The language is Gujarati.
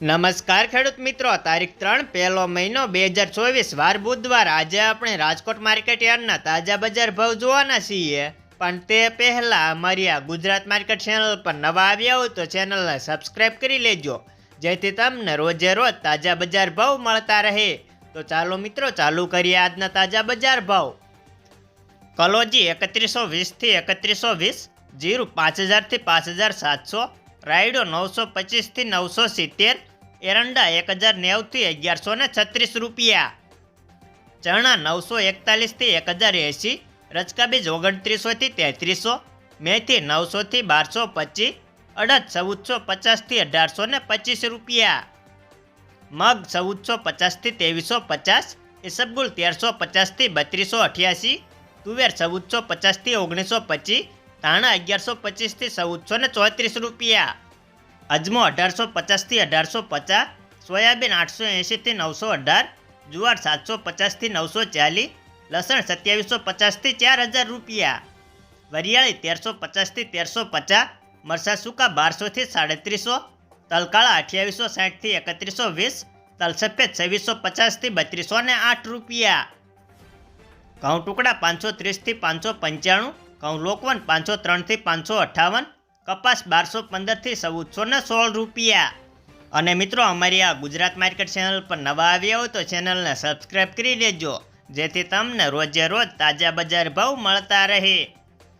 નમસ્કાર ખેડૂત મિત્રો, તારીખ ત્રણ પહેલો મહિનો બે હજાર ચોવીસ, વાર બુધવાર. આજે આપણે રાજકોટ માર્કેટ યાર્ડના તાજા બજાર ભાવ જોવાના છીએ. પણ તે પહેલા અમારી આ ગુજરાત માર્કેટ ચેનલ પર નવા આવ્યા હોય તો ચેનલને સબસ્ક્રાઇબ કરી લેજો. જેથી તમને રોજે રોજ તાજા બજાર ભાવ મળતા રહે. તો ચાલો મિત્રો, ચાલુ કરીએ આજના તાજા બજાર ભાવ. કલોજી એકત્રીસો વીસથી એકત્રીસો વીસ, જીરું પાંચ હજારથી પાંચ હજાર સાતસો રાયડો નવસો પચીસથી નવસો સિત્તેર, એરંડા એક હજાર નેવથી અગિયારસો ને છત્રીસ રૂપિયા. ચણા નવસો એકતાલીસથી એક હજાર એંસી રચકાબીજ ઓગણત્રીસોથી તેત્રીસો, મેથી નવસોથી બારસો પચીસ, અડદ ચૌદસો પચાસથી અઢારસો ને પચીસ રૂપિયા. મગ ચૌદસો પચાસથી ત્રેવીસો પચાસ ઇસબગુલ તેરસો પચાસથી બત્રીસો અઠ્યાસી, તુવેર ચૌદસો પચાસથી ઓગણીસો પચીસ ધાણા અગિયારસો પચીસથી ચૌદસો ને ચોત્રીસ રૂપિયા. અજમો અઢારસો પચાસથી અઢારસો પચાસ, સોયાબીન આઠસો એંશીથી નવસો અઢાર, જુવાર સાતસો પચાસથી નવસો ચાલીસ, લસણ સત્યાવીસો પચાસથી ચાર હજાર રૂપિયા. વરિયાળી તેરસો પચાસથી તેરસો પચાસ મરસા સૂકા બારસોથી સાડત્રીસો, તલકાળા અઠ્યાવીસો સાઠથી એકત્રીસો વીસ, તલસફેદ છવ્વીસો પચાસથી બત્રીસો ને આઠ રૂપિયા. ઘઉં ટુકડા પાંચસો ત્રીસથી પાંચસો પંચાણું ઘઉં પાંચસો ત્રણથી પાંચસો અઠ્ઠાવન કપાસ બારસો પંદરથી ચૌદસો ને સોળ રૂપિયા. અને મિત્રો, અમારી આ ગુજરાત માર્કેટ ચેનલ પર નવા આવ્યા હોય તો ચેનલને સબસ્ક્રાઈબ કરી લેજો, જેથી તમને રોજે રોજ તાજા બજાર ભાવ મળતા રહે.